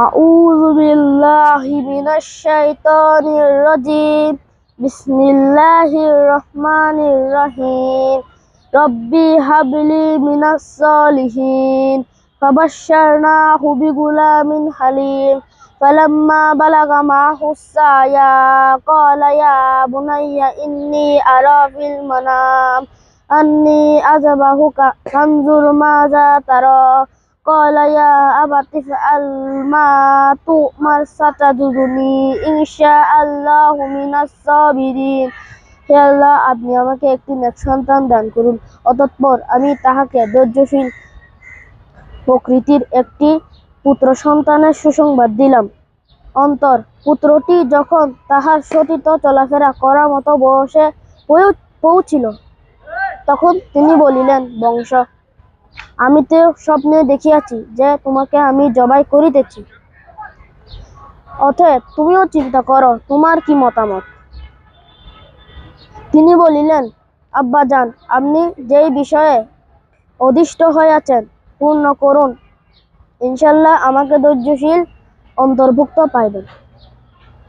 أعوذ بالله من الشيطان الرجيم بسم الله الرحمن الرحيم ربي هب لي من الصالحين فبشرناه بغلام حليم فلما بلغ معه السعي قال يا بني إني أرى في المنام أني أذبحك فانظر ماذا ترى قال يا أبت افعل ما تؤمر ستجدني إن شاء الله من الصابرين হে আল্লাহ আপনি আমাকে একটি নেক সন্তান দান করুন অতঃপর আমি তাহাকে ধৈর্যশীল প্রকৃতির একটি পুত্র সন্তানের সুসংবাদ দিলাম অন্তর পুত্রটি যখন তাহার সতীত চলাফেরা করার মতো বয়সে পৌ- পৌঁছিল তখন তিনি বলিলেন বংশ আমি তো স্বপ্নে দেখিয়াছি যে তোমাকে আমি জবাই করিতেছি অতএব তুমিও চিন্তা করো, তোমার কি মতামত? তিনি বলিলেন আব্বাজান আপনি যেই বিষয়ে অধিষ্ঠ হইয়াছেন, পূর্ণ করুন। ইনশাল্লাহ আমাকে ধৈর্যশীল অন্তর্ভুক্ত পাইবেন।